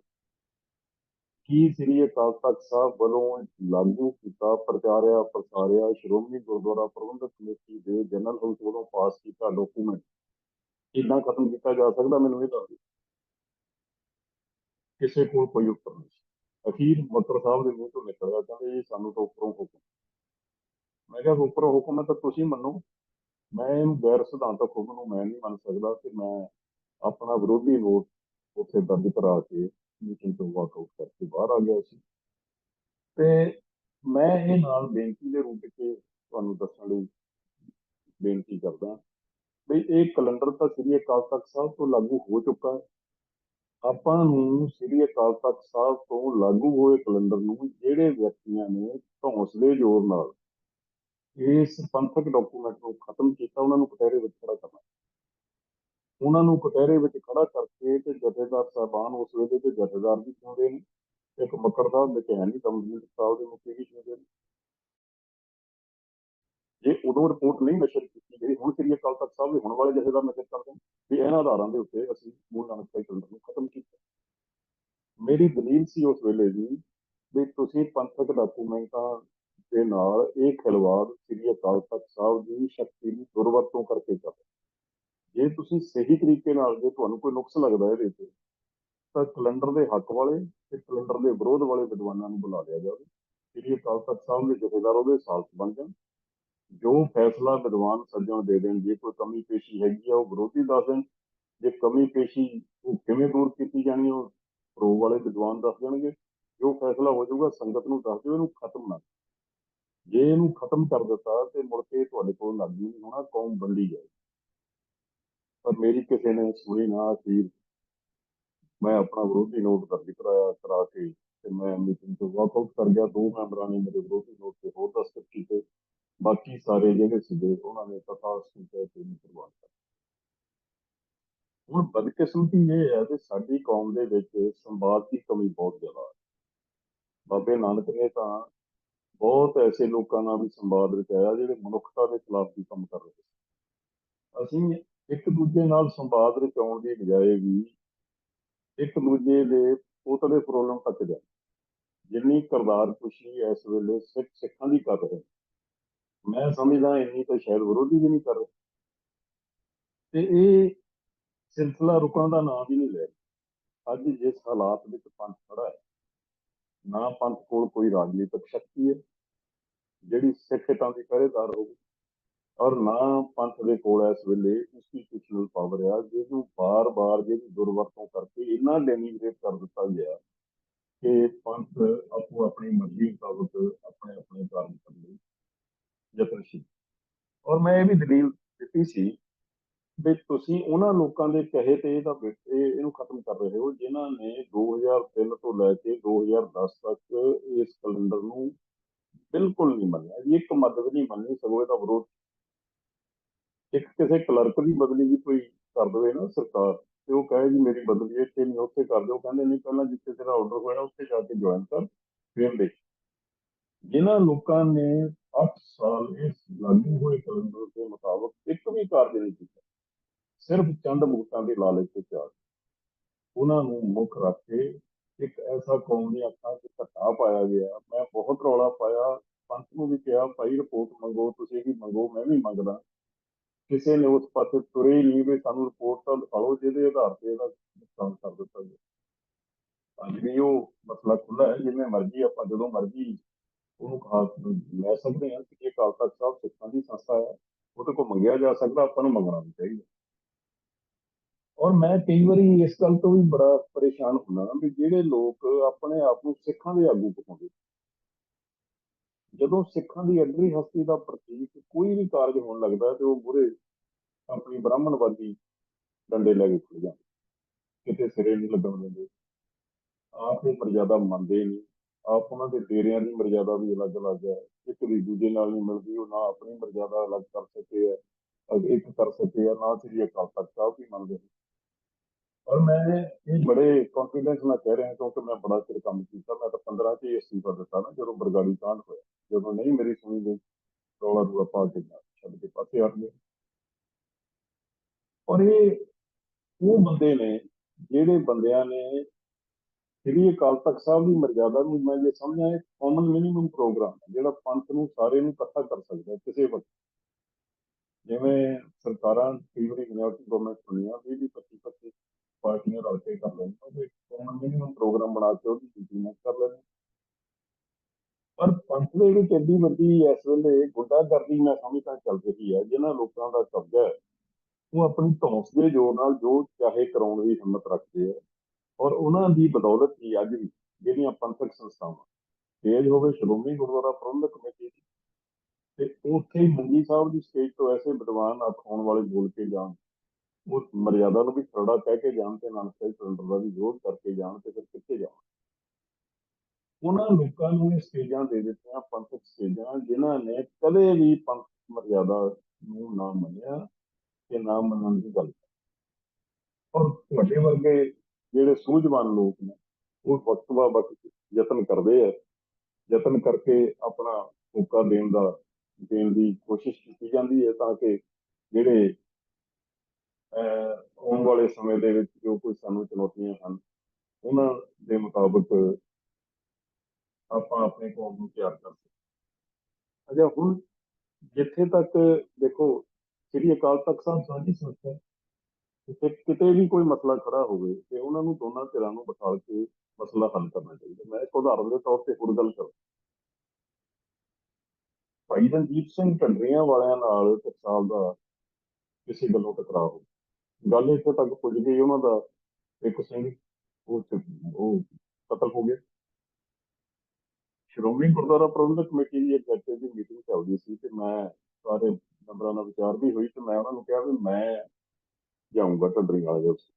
ਕੀ ਸ੍ਰੀ ਅਕਾਲ ਤਖਤ ਸਾਹਿਬ ਵੱਲੋਂ ਲਾਗੂ ਕੀਤਾ ਪ੍ਰਚਾਰਿਆ ਪ੍ਰਸਾਰਿਆ ਸ਼੍ਰੋਮਣੀ ਗੁਰਦੁਆਰਾ ਪ੍ਰਬੰਧਕ ਕਮੇਟੀ ਦੇ ਜਨਰਲ ਹਾਊਸ ਵੱਲੋਂ ਪਾਸ ਕੀਤਾ ਡਾਕੂਮੈਂਟ ਕਿੱਦਾਂ ਖਤਮ ਕੀਤਾ ਜਾ ਸਕਦਾ ਮੈਨੂੰ ਇਹ ਦੱਸ ਦਿਓ। ਕਿਸੇ ਕੋਲ ਕੋਈ ਉੱਤਰ ਨਹੀਂ। ਅਖੀਰ ਮੱਤਰ ਸਾਹਿਬ ਦੇ ਮੂੰਹ ਤੋਂ ਨਿਕਲਿਆ ਕਹਿੰਦੇ ਜੀ ਸਾਨੂੰ ਤਾਂ ਉੱਪਰੋਂ ਹੁਕਮ। ਮੈਂ ਕਿਹਾ ਉੱਪਰੋਂ ਹੁਕਮ ਹੈ ਤਾਂ ਤੁਸੀਂ ਮੰਨੋ। ਮੈਂ ਇਹਨੂੰ ਗੈਰ ਸਿਧਾਂਤਕ ਹੁਕਮ ਨੂੰ ਮੈਂ ਨਹੀਂ ਮੰਨ ਸਕਦਾ ਕਿ ਮੈਂ ਆਪਣਾ ਵਿਰੋਧੀ ਵੋਟ ਉੱਥੇ ਦਰਜ ਕਰਾ ਕੇ ਮੀਟਿੰਗ ਤੋਂ ਵਾਕਆਊਟ ਕਰਕੇ ਬਾਹਰ ਆ ਗਿਆ ਸੀ। ਤੇ ਮੈਂ ਇਹ ਨਾਲ ਬੇਨਤੀ ਦੇ ਰੂਪ ਵਿੱਚ ਤੁਹਾਨੂੰ ਦੱਸਣ ਲਈ ਬੇਨਤੀ ਕਰਦਾ ਵੀ ਇਹ ਕੈਲੰਡਰ ਤਾਂ ਸ੍ਰੀ ਅਕਾਲ ਤਖਤ ਸਾਹਿਬ ਤੋਂ ਲਾਗੂ ਹੋ ਚੁੱਕਾ ਹੈ। ਆਪਾਂ ਨੂੰ ਸ੍ਰੀ ਅਕਾਲ ਤਖਤ ਸਾਹਿਬ ਤੋਂ ਲਾਗੂ ਹੋਏ ਕੈਲੰਡਰ ਨੂੰ ਜਿਹੜੇ ਵਿਅਕਤੀਆਂ ਨੇ ਹੌਸਲੇ ਜ਼ੋਰ ਨਾਲ ਇਸ ਪੰਥਕ ਡਾਕੂਮੈਂਟ ਨੂੰ ਖਤਮ ਕੀਤਾ, ਉਹਨਾਂ ਨੂੰ ਕਟਹਿਰੇ ਵਿੱਚ ਖੜਾ ਕਰਨਾ। ਉਹਨਾਂ ਨੂੰ ਕਟਹਿਰੇ ਵਿੱਚ ਖੜਾ ਕਰਕੇ ਤੇ ਜਥੇਦਾਰ ਸਾਹਿਬਾਨ ਉਸ ਵੇਲੇ ਦੇ ਜਥੇਦਾਰ ਵੀ ਚੁਣਦੇ ਨੇ ਇੱਕ ਮੱਕੜ ਸਾਹਿਬ ਦੇ ਹੈ ਨਹੀਂ, ਤਮਜੀਦ ਸਾਹਿਬ ਦੇ ਮੁਖੀ ਵੀ ਚੁਣਦੇ ਨੇ ਜੇ ਉਦੋਂ ਰਿਪੋਰਟ ਨਹੀਂ ਨਸ਼ਰ ਕੀਤੀ ਜਿਹੜੀ ਹੁਣ ਸ੍ਰੀ ਅਕਾਲ ਤਖਤ ਸਾਹਿਬ ਦੇ ਹੁਣ ਵਾਲੇ ਜਥੇਦਾਰ ਨਸ਼ਰ ਕਰਦੇ ਨੇ। ਵੀ ਇਹਨਾਂ ਆਧਾਰਾਂ ਦੇ ਉੱਤੇ ਅਸੀਂ ਮੂਲ ਨਾਨਕ ਸਾਹਿਬ ਚੰਦਰ ਨੂੰ ਖਤਮ ਕੀਤਾ। ਮੇਰੀ ਦਲੀਲ ਸੀ ਉਸ ਵੇਲੇ ਦੀ ਵੀ ਤੁਸੀਂ ਪੰਥਕ ਡਾਕੂਮੈਂਟਾਂ ਦੇ ਨਾਲ ਇਹ ਖਿਲਵਾੜ ਸ੍ਰੀ ਅਕਾਲ ਤਖਤ ਸਾਹਿਬ ਦੀ ਸ਼ਕਤੀ ਨੂੰ ਦੁਰਵਰਤੋਂ ਕਰਕੇ ਕਰਦੇ ਹੋ। ਜੇ ਤੁਸੀਂ ਸਹੀ ਤਰੀਕੇ ਨਾਲ, ਜੇ ਤੁਹਾਨੂੰ ਕੋਈ ਨੁਕਸ ਲੱਗਦਾ ਇਹਦੇ ਤੇ, ਤਾਂ ਕੈਲੰਡਰ ਦੇ ਹੱਕ ਵਾਲੇ ਤੇ ਕੈਲੰਡਰ ਦੇ ਵਿਰੋਧ ਵਾਲੇ ਵਿਦਵਾਨਾਂ ਨੂੰ ਬੁਲਾ ਲਿਆ ਜਾਵੇ। ਜਿਹੜੀ ਅਕਾਲ ਤਖਤ ਸਾਹਿਬ ਦੇ ਜਥੇਦਾਰ ਉਹਦੇ ਸਾਲਸ ਬਣ ਜਾਣ। ਜੋ ਫੈਸਲਾ ਵਿਦਵਾਨ ਸੱਜਣ ਦੇ ਦੇਣ, ਜੇ ਕੋਈ ਕਮੀ ਪੇਸ਼ੀ ਹੈਗੀ ਆ, ਉਹ ਵਿਰੋਧੀ ਦੱਸ ਦੇਣ। ਜੇ ਕਮੀ ਪੇਸ਼ੀ ਉਹ ਕਿਵੇਂ ਦੂਰ ਕੀਤੀ ਜਾਣੀ, ਉਹ ਪ੍ਰੋ ਵਾਲੇ ਵਿਦਵਾਨ ਦੱਸ ਦੇਣਗੇ। ਜੋ ਫੈਸਲਾ ਹੋ ਜਾਊਗਾ, ਸੰਗਤ ਨੂੰ ਦੱਸ ਦਿਓ, ਇਹਨੂੰ ਖਤਮ ਨਾ ਜੇ ਇਹਨੂੰ ਖਤਮ ਕਰ ਦਿੱਤਾ, ਤੇ ਮੁੜ ਕੇ ਤੁਹਾਡੇ ਕੋਲ ਲਾਗੂ ਨਹੀਂ ਹੋਣਾ, ਕੌਮ ਵੰਡੀ ਜਾਏ ਪਰ ਮੇਰੀ ਕਿਸੇ ਨੇ ਸੁਣੀ ਨਾ ਅਖੀਰ ਮੈਂ ਆਪਣਾ ਵਿਰੋਧੀ ਨੋਟ ਦਰਜ ਕਰਾਇਆ, ਕਰਾ ਕੇ ਤੇ ਮੈਂ ਮੀਟਿੰਗ ਤੋਂ ਵਾਕਆਊਟ ਕਰ ਗਿਆ। ਦੋ ਮੈਂਬਰਾਂ ਨੇ ਮੇਰੇ ਵਿਰੋਧੀ ਨੋਟ ਤੇ ਹੋਰ ਦਸਤਖਤ ਕੀਤੇ। ਬਾਕੀ ਸਾਰੇ ਜਿਹੜੇ ਸੀਗੇ, ਉਹਨਾਂ ਨੇ ਤਥਾਸ ਕੀਤਾ ਤੇ ਨਹੀਂ ਪ੍ਰਵਾਨ ਕਰ ਹੁਣ ਬਦਕਿਸਮਤੀ ਇਹ ਹੈ ਕਿ ਸਾਡੀ ਕੌਮ ਦੇ ਵਿੱਚ ਸੰਵਾਦ ਦੀ ਕਮੀ ਬਹੁਤ ਜ਼ਿਆਦਾ ਹੈ। ਬਾਬੇ ਨਾਨਕ ਨੇ ਤਾਂ ਬਹੁਤ ਐਸੇ ਲੋਕਾਂ ਨਾਲ ਵੀ ਸੰਵਾਦ ਰਚਾਇਆ ਜਿਹੜੇ ਮਨੁੱਖਤਾ ਦੇ ਖਿਲਾਫ ਵੀ ਕੰਮ ਕਰ ਰਹੇ ਸੀ। ਅਸੀਂ ਇੱਕ ਦੂਜੇ ਨਾਲ ਸੰਵਾਦ ਰਚਾਉਣ ਦੀ ਬਜਾਏ ਵੀ ਇੱਕ ਦੂਜੇ ਦੇ ਪੋਤਲੇ ਫਰੋਲਣ ਤੱਕ ਜਾ ਜਿੰਨੀ ਕਰਦਾਰ ਖੁਸ਼ੀ ਇਸ ਵੇਲੇ ਸਿੱਖ ਸਿੱਖਾਂ ਦੀ ਕਰ ਰਹੇ ਮੈਂ ਸਮਝਦਾ ਇੰਨੀ ਤਾਂ ਸ਼ਾਇਦ ਵਿਰੋਧੀ ਵੀ ਨਹੀਂ ਕਰ ਰਹੇ। ਤੇ ਇਹ ਸਿਲਸਿਲਾ ਰੁਕਣ ਦਾ ਨਾਮ ਵੀ ਨਹੀਂ ਲੈ ਰਿਹਾ। ਅੱਜ ਜਿਸ ਹਾਲਾਤ ਵਿੱਚ ਪੰਥ ਖੜਾ ਹੈ, ਨਾ ਪੰਥ ਕੋਲ ਕੋਈ ਰਾਜਨੀਤਿਕ ਸ਼ਕਤੀ ਹੈ, ਜਿਹੜੀ ਸਿੱਖ ਹਿੱਤਾਂ ਦੀ ਪਹਿਰੇਦਾਰ ਹੋਵੇ। ਔਰ ਨਾ ਪੰਥ ਦੇ ਕੋਲ ਇਸ ਵੇਲੇ ਇੰਸਟੀਟਿਊਸ਼ਨਲ ਪਾਵਰ ਆ, ਜਿਹਨੂੰ ਬਾਰ-ਬਾਰ ਜਿਹਦੀ ਦੁਰਵਰਤੋਂ ਕਰਕੇ ਇੰਨਾ ਡੈਨੀਗ੍ਰੇਟ ਕਰ ਦਿੱਤਾ ਗਿਆ ਕਿ ਪੰਥ ਆਪੋ ਆਪਣੀ ਮਰਜ਼ੀ ਮੁਤਾਬਕ ਆਪਣੇ ਆਪਣੇ ਕਾਰਨ ਕਰਨ ਲਈ ਯਤਨਸ਼ੀਲ ਔਰ ਮੈਂ ਇਹ ਵੀ ਦਲੀਲ ਦਿੱਤੀ ਸੀ ਵੀ ਤੁਸੀਂ ਉਹਨਾਂ ਲੋਕਾਂ ਦੇ ਕਹੇ ਤੇ ਇਹਦਾ ਵਿ- ਇਹਨੂੰ ਖਤਮ ਕਰ ਰਹੇ ਹੋ ਜਿਨ੍ਹਾਂ ਨੇ 2003 ਤੋਂ ਲੈ ਕੇ 2010 ਤੱਕ ਇਸ ਕੈਲੰਡਰ ਨੂੰ ਬਿਲਕੁਲ ਨਹੀਂ ਮੰਨਿਆ ਜੀ ਇੱਕ ਮਦਦ ਨਹੀਂ ਮੰਨੀ, ਸਗੋਂ ਇਹਦਾ ਵਿਰੋਧ ਇੱਕ ਕਿਸੇ ਕਲਰਕ ਦੀ ਬਦਲੀ ਵੀ ਕੋਈ ਕਰ ਦੇਵੇ ਨਾ ਸਰਕਾਰ, ਤੇ ਉਹ ਕਹੇ ਜੀ ਮੇਰੀ ਬਦਲੀ ਇੱਥੇ ਨਹੀਂ ਉੱਥੇ ਕਰ ਦਿਓ। ਕਹਿੰਦੇ ਨਹੀਂ, ਪਹਿਲਾਂ ਜਿੱਥੇ ਤੇਰਾ ਆਰਡਰ ਹੋਇਆ, ਉੱਥੇ ਜਾ ਕੇ ਜੁਆਇਨ ਕਰ, ਫਿਰ ਦੇਖ। ਜਿਨ੍ਹਾਂ ਲੋਕਾਂ ਨੇ 8 ਸਾਲ ਇਸ ਲਾਗੂ ਹੋਏ ਕੈਲੰਡਰ ਦੇ ਮੁਤਾਬਕ ਇੱਕ ਵੀ ਕਾਰਜ ਨਹੀਂ ਕੀਤਾ, ਸਿਰਫ ਚੰਦ ਮੁਕਤਾਂ ਦੇ ਲਾਲਚ ਤੇ ਚਾਰ ਉਹਨਾਂ ਨੂੰ ਮੁੱਖ ਰੱਖ ਕੇ ਇੱਕ ਐਸਾ ਕੌਮ ਦੀਆਂ ਅੱਖਾਂ 'ਚ ਘੱਟਾ ਪਾਇਆ ਗਿਆ। ਮੈਂ ਬਹੁਤ ਰੌਲਾ ਪਾਇਆ, ਪੰਥ ਨੂੰ ਵੀ ਕਿਹਾ, ਭਾਈ ਰਿਪੋਰਟ ਮੰਗੋ, ਤੁਸੀਂ ਵੀ ਮੰਗੋ, ਮੈਂ ਵੀ ਮੰਗਦਾ। ਕਿਸੇ ਨੇ ਉਸ ਪਾਸੇ ਤੁਰੇ ਹੀ ਨਹੀਂ ਵੀ ਸਾਨੂੰ ਰਿਪੋਰਟ ਤਾਂ ਦਿਖਾਓ ਜਿਹਦੇ ਆਧਾਰ ਤੇ ਇਹਦਾ ਨੁਕਸਾਨ ਕਰ ਦਿੱਤਾ ਗਿਆ ਅੱਜ ਵੀ ਉਹ ਮਸਲਾ ਖੁੱਲਾ ਹੈ ਜਿਵੇਂ ਮਰਜ਼ੀ ਆਪਾਂ ਜਦੋਂ ਮਰਜ਼ੀ ਉਹਨੂੰ ਖਾ ਲੈ ਸਕਦੇ ਹਾਂ। ਕਿ ਇਹ ਅਕਾਲ ਤਖਤ ਸਾਹਿਬ ਸਿੱਖਾਂ ਦੀ ਸੰਸਥਾ ਹੈ ਉਹਦੇ ਕੋਲ ਮੰਗਿਆ ਜਾ ਸਕਦਾ, ਆਪਾਂ ਨੂੰ ਮੰਗਣਾ ਵੀ ਚਾਹੀਦਾ। ਔਰ ਮੈਂ ਕਈ ਵਾਰੀ ਇਸ ਗੱਲ ਤੋਂ ਵੀ ਬੜਾ ਪਰੇਸ਼ਾਨ ਹੁੰਦਾ ਵੀ ਜਿਹੜੇ ਲੋਕ ਆਪਣੇ ਆਪ ਨੂੰ ਸਿੱਖਾਂ ਦੇ ਆਗੂ ਕਹਾਉਂਦੇ ਜਦੋਂ ਸਿੱਖਾਂ ਦੀ ਅਗਲੀ ਹਸਤੀ ਦਾ ਪ੍ਰਤੀਕ ਕੋਈ ਵੀ ਕਾਰਜ ਹੋਣ ਲੱਗਦਾ ਤੇ ਉਹ ਬੁਰੇ ਆਪਣੀ ਬ੍ਰਾਹਮਣਵਾਦੀ ਡੰਡੇ ਲੈ ਕੇ ਖੜ ਜਾਂਦੇ ਕਿਤੇ ਸਿਰੇ ਨਹੀਂ ਲੱਗਣ ਦਿੰਦੇ। ਆਪ ਉਹ ਮਰਜ਼ਾਦਾ ਮੰਨਦੇ ਨਹੀਂ। ਆਪ ਉਹਨਾਂ ਦੇ ਡੇਰਿਆਂ ਦੀ ਮਰਜ਼ਾਦਾ ਵੀ ਅਲੱਗ-ਅਲੱਗ ਹੈ। ਇੱਕ ਵੀ ਦੂਜੇ ਨਾਲ ਨਹੀਂ ਮਿਲਦੀ, ਉਹ ਨਾ ਆਪਣੀ ਮਰਜ਼ਾਦਾ ਅਲੱਗ ਕਰ ਸਕੇ ਹੈ ਇੱਕ ਕਰ ਸਕੇ ਆ ਨਾ ਸ੍ਰੀ ਅਕਾਲ ਤਖਤ ਸਾਹਿਬ ਵੀ ਮੰਨਦੇ ਨੇ। ਔਰ ਮੈਂ ਇਹ ਬੜੇ ਕੌਨਫੀਡੈਂਸ ਨਾਲ ਕਹਿ ਰਿਹਾ ਕਿਉਂਕਿ ਮੈਂ ਬੜਾ ਚਿਰ ਕੰਮ ਕੀਤਾ, ਮੈਂ ਤਾਂ 15 ਚ ਹੀ ਅਸਤੀਫਾ ਦਿੱਤਾ ਨਾ, ਜਦੋਂ ਬਰਗਾੜੀ ਕਾਂਡ ਹੋਇਆ। ਜਦੋਂ ਨਹੀਂ ਮੇਰੀ ਸੁਣੀ ਗਈ ਰੌਲਾ ਰੂਲਾ ਪਾ ਕੇ ਨਾ ਛੱਡ ਕੇ ਪਾਸੇ ਹਟ ਗਏ। ਔਰ ਇਹ, ਉਹ ਬੰਦੇ ਨੇ, ਜਿਹੜੇ ਬੰਦਿਆਂ ਨੇ ਸ੍ਰੀ ਅਕਾਲ ਤਖਤ ਸਾਹਿਬ ਦੀ ਮਰਜ਼ਾਦਾ ਨੂੰ ਮੈਂ ਜੇ ਸਮਝਾਂ ਇੱਕ ਕਾਮਨ ਮਿਨੀਮਮ ਪ੍ਰੋਗਰਾਮ ਹੈ, ਜਿਹੜਾ ਪੰਥ ਨੂੰ ਸਾਰੇ ਨੂੰ ਇਕੱਠਾ ਕਰ ਸਕਦਾ ਕਿਸੇ ਵਕਤ। ਜਿਵੇਂ ਸਰਕਾਰਾਂ ਕਈ ਵਾਰੀ ਮਿnority ਗਵਰਨਮੈਂਟ ਸੁਣੀਆਂ ਵੀ ਵੀ 25 25 ਪਾਰਟੀਆਂ ਰਲ ਕੇ ਕਰ ਲੈਣ ਉਹ ਇੱਕ ਕਾਮਨ ਮਿਨੀਮਮ ਪ੍ਰੋਗਰਾਮ ਬਣਾ ਕੇ ਉਹਦੀ ਇੰਪਲੀਮੈਂਟ ਕਰ ਲੈਣ ਪਰ ਪੰਥ ਦੇ ਵਿੱਚ ਐਡੀ ਵੱਡੀ ਇਸ ਵੇਲੇ ਗੁੰਡਾਗਰਦੀ ਮੈਂ ਸਮਝਦਾ ਚੱਲ ਰਹੀ ਹੈ ਜਿਹਨਾਂ ਲੋਕਾਂ ਦਾ ਕਬਜ਼ਾ ਹੈ, ਉਹ ਆਪਣੀ ਧੌਂਸ ਦੇ ਜ਼ੋਰ ਨਾਲ ਜੋ ਚਾਹੇ ਕਰਾਉਣ ਦੀ ਹਿੰਮਤ ਰੱਖਦੇ ਆ ਔਰ ਉਹਨਾਂ ਦੀ ਬਦੌਲਤ ਹੀ ਅੱਜ ਵੀ ਜਿਹੜੀਆਂ ਪੰਥਕ ਸੰਸਥਾਵਾਂ, ਤੇਜ ਹੋਵੇ ਸ਼੍ਰੋਮਣੀ ਗੁਰਦੁਆਰਾ ਪ੍ਰਬੰਧਕ ਕਮੇਟੀ ਦੀ ਤੇ ਉੱਥੇ ਹੀ ਮੰਗੀ ਸਾਹਿਬ ਦੀ ਸਟੇਜ ਤੋਂ ਐਸੇ ਵਿਦਵਾਨ ਆਖਾਉਣ ਵਾਲੇ ਬੋਲ ਕੇ ਜਾਣ, ਉਹ ਮਰਿਆਦਾ ਨੂੰ ਵੀ ਖਰੜਾ ਕਹਿ ਕੇ ਜਾਣ ਤੇ ਨਾਨਕ ਸਾਹਿਬ ਸਿਲੰਡਰ ਦਾ ਵੀ ਵਿਰੋਧ ਕਰਕੇ ਜਾਣ ਤੇ ਫਿਰ ਕਿੱਥੇ ਜਾਣ। ਉਹਨਾਂ ਲੋਕਾਂ ਨੂੰ ਇਹ ਸਟੇਜਾਂ ਦੇ ਦਿੱਤੀਆਂ ਪੰਥਕ ਸਟੇਜਾਂ ਜਿਨ੍ਹਾਂ ਨੇ ਕਦੇ ਵੀ ਪੰਥ ਮਰਿਆਦਾ ਨੂੰ ਨਾ ਮੰਨਿਆ ਤੇ ਨਾ ਮੰਨਣ ਦੀ ਗੱਲ ਔਰ ਤੁਹਾਡੇ ਵਰਗੇ ਜਿਹੜੇ ਸੂਝਵਾਨ ਲੋਕ ਨੇ ਉਹ ਵਕਤ ਬਾ ਵਕਤ ਯਤਨ ਕਰਦੇ ਆ। ਯਤਨ ਕਰਕੇ ਆਪਣਾ ਮੌਕਾ ਦੇਣ ਦਾ ਦੇਣ ਦੀ ਕੋਸ਼ਿਸ਼ ਕੀਤੀ ਜਾਂਦੀ ਹੈ ਤਾਂ ਕਿ ਜਿਹੜੇ ਅਹ, ਆਉਣ ਵਾਲੇ ਸਮੇਂ ਦੇ ਵਿੱਚ ਜੋ ਕੋਈ ਸਾਨੂੰ ਚੁਣੌਤੀਆਂ ਹਨ ਉਹਨਾਂ ਦੇ ਮੁਤਾਬਕ ਆਪਾਂ ਆਪਣੇ ਕੌਮ ਨੂੰ ਤਿਆਰ ਕਰ ਸਕੀਏ ਅਜਾ ਹੁਣ ਜਿੱਥੇ ਤੱਕ ਦੇਖੋ ਸ੍ਰੀ ਅਕਾਲ ਤਖਤ ਸਾਹਿਬ ਸਾਂਝੀ ਸੰਸਥਾ ਹੈ, ਕਿਤੇ ਵੀ ਕੋਈ ਮਸਲਾ ਖੜਾ ਹੋਵੇ ਤੇ ਉਹਨਾਂ ਨੂੰ ਦੋਨਾਂ ਧਿਰਾਂ ਨੂੰ ਬਿਠਾ ਕੇ ਮਸਲਾ ਹੱਲ ਕਰਨਾ ਚਾਹੀਦਾ। ਮੈਂ ਇੱਕ ਉਦਾਹਰਨ ਦੇ ਤੌਰ ਤੇ ਹੋਰ ਗੱਲ ਕਰਾਂ। ਭਾਈ ਰਣਜੀਤ ਸਿੰਘ ਢੰਡਰੀਆਂ ਵਾਲਿਆਂ ਨਾਲ ਟਕਸਾਲ ਦਾ ਕਿਸੇ ਗੱਲੋਂ ਟਕਰਾਅ ਹੋ ਗੱਲ ਇੱਥੇ ਤੱਕ ਪੁੱਜ ਗਈ ਉਹਨਾਂ ਦਾ ਇੱਕ ਸਿੰਘ ਉਹ ਉਹ ਕਤਲ ਹੋ ਗਿਆ। ਸ਼੍ਰੋਮਣੀ ਗੁਰਦੁਆਰਾ ਪ੍ਰਬੰਧਕ ਕਮੇਟੀ ਦੀ ਐਗਜ਼ੈਕਟਿਵ ਦੀ ਮੀਟਿੰਗ ਚੱਲਦੀ ਸੀ ਤੇ ਮੈਂ ਸਾਰੇ ਮੈਂਬਰਾਂ ਨਾਲ ਵਿਚਾਰ ਵੀ ਹੋਈ ਤੇ ਮੈਂ ਉਹਨਾਂ ਨੂੰ ਕਿਹਾ ਵੀ ਮੈਂ ਜਾਊਂਗਾ ਢੰਡਰੀ ਵਾਲੇ ਦੇ ਉੱਤੇ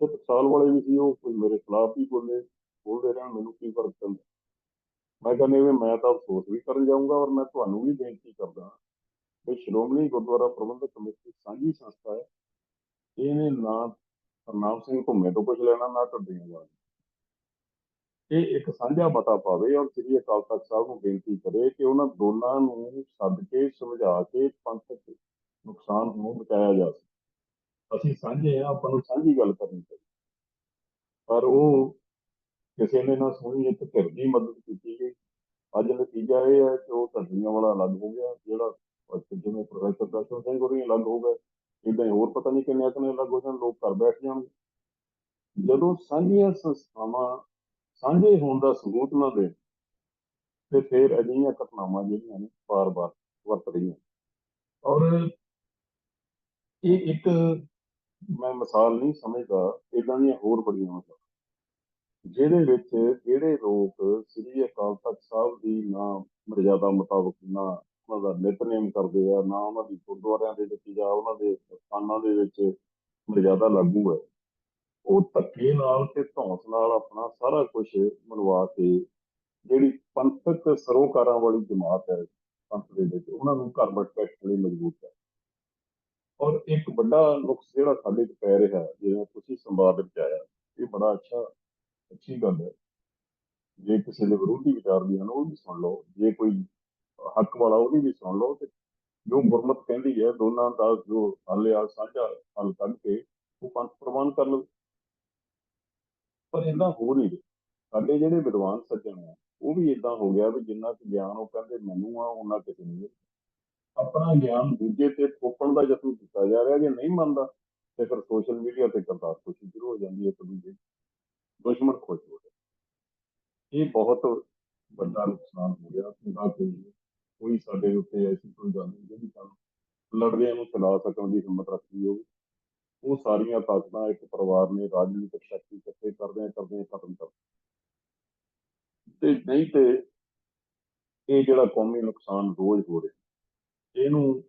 ਤੇ ਟਕਸਾਲ ਵਾਲੇ ਵੀ ਸੀ, ਉਹ ਕੋਈ ਮੇਰੇ ਖਿਲਾਫ ਹੀ ਬੋਲੇ, ਬੋਲਦੇ ਰਹਿਣ, ਮੈਨੂੰ ਕੀ ਫ਼ਰਕ ਪੈਂਦਾ? ਮੈਂ ਕਹਿੰਦੇ ਵੀ ਮੈਂ ਤਾਂ ਅਫਸੋਸ ਵੀ ਕਰਨ ਜਾਊਂਗਾ ਔਰ ਮੈਂ ਤੁਹਾਨੂੰ ਵੀ ਬੇਨਤੀ ਕਰਦਾ ਕਿ ਸ਼੍ਰੋਮਣੀ ਗੁਰਦੁਆਰਾ ਪ੍ਰਬੰਧਕ ਕਮੇਟੀ ਸਾਂਝੀ ਸੰਸਥਾ ਹੈ। ਇਹਨੇ ਨਾ ਹਰਨਾਮ ਸਿੰਘ ਘੁੰਮੇ ਤੋਂ ਕੁਝ ਲੈਣਾ, ਨਾ ਢੱਡੀਆਂ ਵਾਲਾ ਇਹ ਇੱਕ ਸਾਂਝਾ ਮਤਾ ਪਾਵੇ ਔਰ ਸ੍ਰੀ ਅਕਾਲ ਤਖਤ ਸਾਹਿਬ ਨੂੰ ਬੇਨਤੀ ਕਰੇ ਕਿ ਉਹਨਾਂ ਦੋਨਾਂ ਨੂੰ ਸੱਦ ਕੇ, ਸਮਝਾ ਕੇ ਪੰਥਕ ਨੁਕਸਾਨ ਨੂੰ ਬਚਾਇਆ ਜਾ ਸਕੇ। ਅਸੀਂ ਸਾਂਝੇ ਆ ਆਪਾਂ ਨੂੰ ਸਾਂਝੀ ਗੱਲ ਕਰਨੀ ਚਾਹੀਦੀ। ਪਰ ਉਹ ਕਿਸੇ ਨੇ ਨਾ ਸੁਣੀ, ਇੱਕ ਧਿਰ ਦੀ ਮਦਦ ਕੀਤੀ ਗਈ। ਅੱਜ ਨਤੀਜਾ ਇਹ ਹੈ ਕਿ ਉਹ ਢੱਡੀਆਂ ਵਾਲਾ ਅਲੱਗ ਹੋ ਗਿਆ, ਜਿਹੜਾ ਅਹ ਜਿਵੇਂ ਪ੍ਰੋਫੈਸਰ ਦਰਸ਼ਨ ਸਿੰਘ ਹੋਰੀ ਅਲੱਗ ਹੋ ਗਏ। ਇਦਾਂ ਹੀ ਹੋਰ ਪਤਾ ਨਹੀਂ ਕਿੰਨੇ ਕਿੰਨੇ ਅਲੱਗ ਹੋ ਜਾਣ, ਲੋਕ ਘਰ ਬੈਠ ਜਾਣਗੇ। ਜਦੋਂ ਸਾਂਝੀਆਂ ਸੰਸਥਾਵਾਂ ਸਾਂਝੇ ਹੋਣ ਦਾ ਸਬੂਤ ਨਾ ਦੇ ਤੇ ਫਿਰ ਅਜਿਹੀਆਂ ਘਟਨਾਵਾਂ ਜਿਹੜੀਆਂ ਨੇ ਬਾਰ-ਬਾਰ ਵਰਤ ਰਹੀਆਂ। ਔਰ ਇਹ ਇੱਕ ਮੈਂ ਮਿਸਾਲ ਨਹੀਂ ਸਮਝਦਾ ਇਦਾਂ ਦੀਆਂ ਹੋਰ ਬੜੀਆਂ ਮਿਸਾਲਾਂ। ਜਿਹਦੇ ਵਿੱਚ ਜਿਹੜੇ ਲੋਕ ਸ੍ਰੀ ਅਕਾਲ ਤਖਤ ਸਾਹਿਬ ਦੀ ਨਾ ਮਰਜ਼ਾਦਾ ਮੁਤਾਬਕ ਨਾ ਉਹਨਾਂ ਦਾ ਨਿਤਨੇਮ ਕਰਦੇ ਆ, ਨਾ ਉਹਨਾਂ ਦੀ ਗੁਰਦੁਆਰਿਆਂ ਦੇ ਵਿੱਚ ਜਾਂ ਉਹਨਾਂ ਦੇ ਸਥਾਨਾਂ ਦੇ ਵਿੱਚ ਮਰਜ਼ਾਦਾ ਲਾਗੂ ਹੈ। ਉਹ ਧੱਕੇ ਨਾਲ ਤੇ ਧੌਂਸ ਨਾਲ ਆਪਣਾ ਸਾਰਾ ਕੁਝ ਮਨਵਾ ਕੇ ਜਿਹੜੀ ਪੰਥਕ ਸਰੋਕਾਰਾਂ ਵਾਲੀ ਜਮਾਤ ਹੈ ਪੰਥ ਦੇ ਵਿੱਚ, ਉਹਨਾਂ ਨੂੰ ਘਰ ਬੈਠ ਲਈ ਮਜਬੂਰ ਕਰ। ਔਰ ਇੱਕ ਵੱਡਾ ਨੁਕਸ ਜਿਹੜਾ ਸਾਡੇ ਚ ਪੈ ਰਿਹਾ, ਜਿਵੇਂ ਤੁਸੀਂ ਸੰਵਾਦ ਵਿੱਚ ਆਇਆ, ਇਹ ਬੜਾ ਅੱਛਾ, ਅੱਛੀ ਗੱਲ ਹੈ। ਜੇ ਕਿਸੇ ਦੇ ਵਿਰੋਧੀ ਵਿਚਾਰ ਵੀ ਹਨ, ਉਹ ਵੀ ਸੁਣ ਲਓ। ਜੇ ਕੋਈ ਹੱਕ ਵਾਲਾ ਉਹਦੀ ਵੀ ਸੁਣ ਲਓ ਤੇ ਜੋ ਗੁਰਮਤ ਕਹਿੰਦੀ ਹੈ, ਦੋਨਾਂ ਦਾ ਜੋ ਹੱਲ ਆ, ਸਾਂਝਾ ਹੱਲ ਕੱਢ ਕੇ ਉਹ ਪੰਥ ਪ੍ਰਵਾਨ ਕਰ ਲਓ ਪਰ ਇਹਦਾ ਹੋ ਨਹੀਂ ਰਿਹਾ ਸਾਡੇ ਜਿਹੜੇ ਵਿਦਵਾਨ ਸੱਜਣ ਆ, ਉਹ ਵੀ ਇਦਾਂ ਹੋ ਗਿਆ ਵੀ ਜਿੰਨਾ ਕੁ ਗਿਆਨ ਉਹ ਕਹਿੰਦੇ ਮੈਨੂੰ ਆ ਉਹਨਾਂ ਕਿਸੇ ਨਹੀਂ। ਆਪਣਾ ਗਿਆਨ ਦੂਜੇ ਤੇ ਥੋਪਣ ਦਾ ਯਤਨ ਕੀਤਾ ਜਾ ਰਿਹਾ, ਜੇ ਨਹੀਂ ਮੰਨਦਾ ਤੇ ਫਿਰ ਸੋਸ਼ਲ ਮੀਡੀਆ ਤੇ ਕਰਤਾਰਕੁਸ਼ੀ ਸ਼ੁਰੂ ਹੋ ਜਾਂਦੀ ਹੈ ਇੱਕ ਦੂਜੇ ਦੁਸ਼ਮਣ ਖੁਸ਼ ਹੋ ਜਾਂਦੇ। ਇਹ ਬਹੁਤ ਵੱਡਾ ਨੁਕਸਾਨ ਹੋ ਗਿਆ। ਹੁੰਦਾ ਕੋਈ ਕੋਈ ਸਾਡੇ ਉੱਤੇ ਐਸੀ ਕੋਈ ਗੱਲ ਨਹੀਂ ਜਿਹੜੀ ਸਾਨੂੰ ਲੜਦਿਆਂ ਨੂੰ ਚਲਾ ਸਕਣ ਦੀ ਹਿੰਮਤ ਰੱਖਦੀ ਹੋਵੇ। ਉਹ ਸਾਰੀਆਂ ਤਾਕਤਾਂ ਇੱਕ ਪਰਿਵਾਰ ਨੇ ਰਾਜਨੀਤਿਕ ਸ਼ਕਤੀ ਇਕੱਠੇ ਕਰਦੇ ਕਰਦੇ ਖਤਮ ਕਰ ਤੇ ਨਹੀਂ ਤੇ ਇਹ ਜਿਹੜਾ ਕੌਮੀ ਨੁਕਸਾਨ ਰੋਜ਼ ਹੋ ਰਿਹਾ, ਇਹਨੂੰ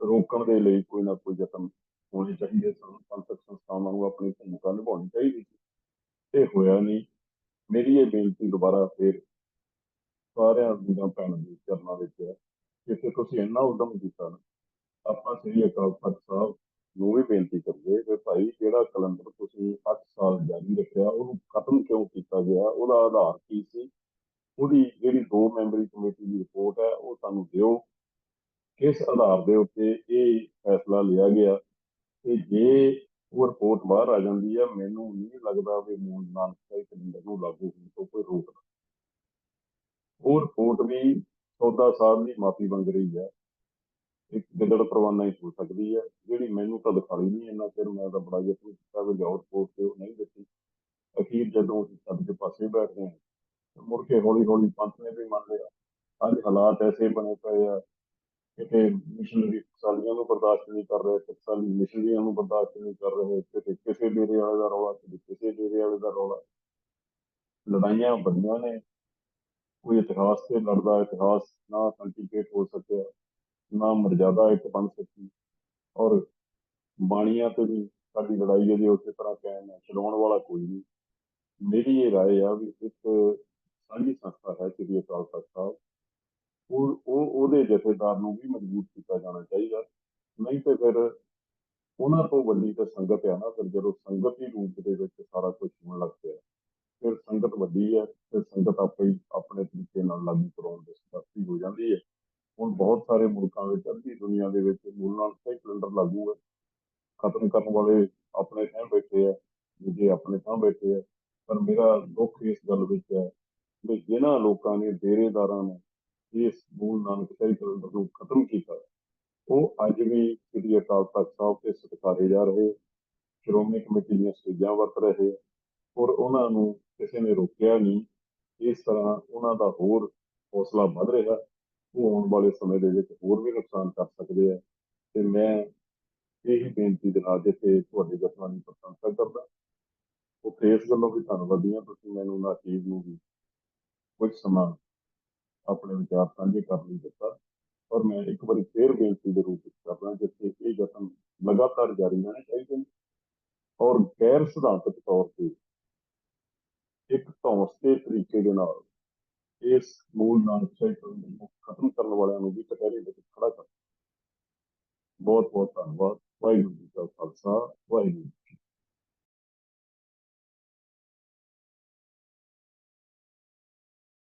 ਰੋਕਣ ਦੇ ਲਈ ਕੋਈ ਨਾ ਕੋਈ ਯਤਨ ਹੋਣੇ ਚਾਹੀਦੇ ਸਨ ਪੰਥਕ ਸੰਸਥਾਵਾਂ ਨੂੰ ਆਪਣੀ ਭੂਮਿਕਾ ਨਿਭਾਉਣੀ ਚਾਹੀਦੀ ਸੀ ਇਹ ਹੋਇਆ ਨਹੀਂ। ਮੇਰੀ ਇਹ ਬੇਨਤੀ ਦੁਬਾਰਾ ਫੇਰ ਸਾਰਿਆਂ ਵੀਰਾਂ ਭੈਣਾਂ ਦੇ ਚਰਨਾਂ ਵਿੱਚ ਹੈ। ਕਿ ਤੁਸੀਂ ਇੰਨਾ ਉਦਮ ਕੀਤਾ ਨਾ, ਆਪਾਂ ਸ੍ਰੀ ਅਕਾਲ ਤਖਤ ਸਾਹਿਬ ਨੂੰ ਵੀ ਬੇਨਤੀ ਕਰੀਏ ਕਿ ਭਾਈ ਜਿਹੜਾ ਕੈਲੰਡਰ ਤੁਸੀਂ 8 ਸਾਲ ਜਾਰੀ ਰੱਖਿਆ, ਉਹਨੂੰ ਖਤਮ ਕਿਉਂ ਕੀਤਾ ਗਿਆ? ਉਹਦਾ ਆਧਾਰ ਕੀ ਸੀ? ਉਹਦੀ ਜਿਹੜੀ ਦੋ ਮੈਂਬਰੀ ਕਮੇਟੀ ਦੀ ਰਿਪੋਰਟ ਹੈ, ਉਹ ਸਾਨੂੰ ਦਿਓ। ਕਿਸ ਆਧਾਰ ਦੇ ਉੱਤੇ ਇਹ ਫੈਸਲਾ ਲਿਆ ਗਿਆ? ਕਿ ਜੇ ਉਹ ਰਿਪੋਰਟ ਬਾਹਰ ਆ ਜਾਂਦੀ ਹੈ, ਮੈਨੂੰ ਨਹੀਂ ਲੱਗਦਾ ਵੀ ਮੂਲ ਨਾਨਕ ਸਾਹਿਬ ਕੈਲੰਡਰ ਨੂੰ ਲਾਗੂ ਹੋਣ ਤੋਂ ਕੋਈ ਰੋਕ ਰੋਕਦਾ ਉਹ ਰਿਪੋਰਟ ਵੀ ਸੌਦਾ ਸਾਹਿਬ ਦੀ ਮਾਫੀ ਮੰਗ ਰਹੀ ਹੈ। ਇੱਕ ਗਿੱਦੜ ਪ੍ਰਵਾਨਾ ਹੀ ਹੋ ਸਕਦੀ ਹੈ, ਜਿਹੜੀ ਮੈਨੂੰ ਤਾਂ ਦਿਖਾਈ ਨਹੀਂ, ਇੰਨਾ ਚਿਰ ਮੈਂ ਤਾਂ ਬੜਾ ਯਤਨ ਕੀਤਾ ਵੀ ਜਾਓ ਰਿਪੋਰਟ ਤੇ ਉਹ ਨਹੀਂ ਦਿੱਤੀ। ਅਖੀਰ ਜਦੋਂ ਅਸੀਂ ਸੱਦ ਕੇ ਪਾਸੇ ਬੈਠਦੇ ਹਾਂ ਮੁੜ ਕੇ ਹੌਲੀ ਹੌਲੀ ਪੰਥ ਨੇ ਵੀ ਮੰਨ ਲਿਆ, ਅੱਜ ਹਾਲਾਤ ਐਸੇ ਬਣੇ ਪਏ ਆ, ਕਿਤੇ ਮਿਸ਼ਨਰੀ ਟਕਸਾਲੀਆਂ ਨੂੰ ਬਰਦਾਸ਼ਤ ਨਹੀਂ ਕਰ ਰਹੇ ਟਕਸਾਲੀ ਮਿਸ਼ਨਰੀਆਂ ਨੂੰ ਬਰਦਾਸ਼ਤ ਨਹੀਂ ਕਰ ਰਹੇ, ਕਿਤੇ ਕਿਸੇ ਡੇਰੇ ਵਾਲੇ ਦਾ ਰੌਲਾ, ਕਿਤੇ ਕਿਸੇ ਡੇਰੇ ਵਾਲੇ ਦਾ ਰੌਲਾ। ਲੜਾਈਆਂ ਵੱਡੀਆਂ ਨੇ, ਕੋਈ ਇਤਿਹਾਸ ਤੇ ਲੜਦਾ, ਇਤਿਹਾਸ ਨਾ ਸੰਟੀਕੇਟ ਹੋ ਸਕਿਆ। ਨਾ ਮਰਜ਼ਾਦਾ ਇੱਕ ਬਣ ਸਕੀ ਔਰ ਬਾਣੀਆਂ ਤੇ ਵੀ ਸਾਡੀ ਲੜਾਈ ਹੈ ਜੇ ਉਸੇ ਤਰ੍ਹਾਂ ਕਾਇਮ ਹੈ ਛਡਾਉਣ ਵਾਲਾ ਕੋਈ ਨਹੀਂ ਮੇਰੀ ਇਹ رائے ਆ ਵੀ ਇੱਕ ਸਾਂਝੀ ਸੰਸਥਾ ਹੈ ਸ੍ਰੀ ਅਕਾਲ ਤਖਤ ਸਾਹਿਬ ਉਹ ਉਹ ਉਹਦੇ ਜਥੇਦਾਰ ਨੂੰ ਵੀ ਮਜ਼ਬੂਤ ਕੀਤਾ ਜਾਣਾ ਚਾਹੀਦਾ ਨਹੀਂ ਤੇ ਫਿਰ ਉਹਨਾਂ ਤੋਂ ਵੱਡੀ ਤਾਂ ਸੰਗਤ ਆ ਨਾ ਫਿਰ ਜਦੋਂ ਸੰਗਤ ਹੀ ਰੂਪ ਦੇ ਵਿੱਚ ਸਾਰਾ ਕੁਝ ਹੋਣ ਲੱਗ ਪਿਆ ਫਿਰ ਸੰਗਤ ਵੱਡੀ ਹੈ ਫਿਰ ਸੰਗਤ ਆਪੇ ਹੀ ਆਪਣੇ ਤਰੀਕੇ ਨਾਲ ਲਾਗੂ ਕਰਾਉਣ ਦੇ ਸਮਰਥੀ ਹੋ ਜਾਂਦੀ ਹੈ ਹੁਣ ਬਹੁਤ ਸਾਰੇ ਮੁਲਕਾਂ ਵਿੱਚ ਅੱਧੀ ਦੁਨੀਆ ਦੇ ਵਿੱਚ ਮੂਲ ਨਾਲ ਸਹੀ ਕੈਲੰਡਰ ਲਾਗੂ ਹੈ ਖਤਮ ਕਰਨ ਵਾਲੇ ਆਪਣੇ ਥਾਂ ਬੈਠੇ ਆ, ਦੂਜੇ ਆਪਣੇ ਥਾਂ ਬੈਠੇ ਆ। ਪਰ ਮੇਰਾ ਦੁੱਖ ਇਸ ਗੱਲ ਵਿੱਚ ਹੈ ਕਿ ਜਿਨ੍ਹਾਂ ਲੋਕਾਂ ਨੇ, ਡੇਰੇਦਾਰਾਂ ਨੇ ਇਸ ਮੂਲ ਨਾਨਕ ਸਹੀ ਕੈਲੰਡਰ ਨੂੰ ਖਤਮ ਕੀਤਾ, ਉਹ ਅੱਜ ਵੀ ਸ੍ਰੀ ਅਕਾਲ ਤਖਤ ਸਾਹਿਬ ਤੇ ਸਤਿਕਾਰੇ ਜਾ ਰਹੇ, ਸ਼੍ਰੋਮਣੀ ਕਮੇਟੀ ਦੀਆਂ ਸਟੇਜਾਂ ਵਰਤ ਰਹੇ ਔਰ ਉਹਨਾਂ ਨੂੰ ਕਿਸੇ ਨੇ ਰੋਕਿਆ ਨਹੀਂ। ਇਸ ਤਰ੍ਹਾਂ ਉਹਨਾਂ ਦਾ ਹੋਰ ਹੌਸਲਾ ਵੱਧ ਰਿਹਾ। ਆਉਣ ਵਾਲੇ ਸਮੇਂ ਦੇ ਵਿੱਚ ਹੋਰ ਵੀ ਨੁਕਸਾਨ ਕਰ ਸਕਦੇ ਆ। ਤੇ ਮੈਂ ਇਹੀ ਬੇਨਤੀ ਦੇ ਨਾਲ ਜਿੱਥੇ ਤੁਹਾਡੇ ਯਤਨਾਂ ਦੀ ਪ੍ਰਸ਼ੰਸਾ ਕਰਦਾ। ਉਹ ਇਸ ਗੱਲੋਂ ਵੀ ਧੰਨਵਾਦੀ ਹਾਂ। ਤੁਸੀਂ ਮੈਨੂੰ ਨਾ ਚੀਜ਼ ਨੂੰ ਵੀ ਕੁਝ ਸਮਾਂ ਆਪਣੇ ਵਿਚਾਰ ਸਾਂਝੇ ਕਰਨ ਲਈ ਦਿੱਤਾ। ਔਰ ਮੈਂ ਇੱਕ ਵਾਰੀ ਫੇਰ ਬੇਨਤੀ ਦੇ ਰੂਪ ਵਿੱਚ ਕਰਦਾ ਜਿੱਥੇ ਇਹ ਯਤਨ ਲਗਾਤਾਰ ਜਾਰੀ ਰਹਿਣਾ ਚਾਹੀਦੇ ਨੇ। ਔਰ ਗੈਰ ਸਿਧਾਂਤਕ ਤੌਰ ਤੇ ਇੱਕ ਧੌਂਸ ਦੇ ਤਰੀਕੇ ਦੇ ਨਾਲ ਇਸ ਮੂਲ ਨਾਲ ਸਾਈਕਲ ਨੂੰ ਖਤਮ ਕਰਨ ਵਾਲਿਆਂ ਨੂੰ ਵੀ ਕਟਹਿਰੇ ਵਿੱਚ ਖੜਾ ਕਰ। ਬਹੁਤ ਬਹੁਤ ਧੰਨਵਾਦ। ਵਾਹਿਗੁਰੂ ਜੀ ਕਾ ਖਾਲਸਾ, ਵਾਹਿਗੁਰੂ ਜੀ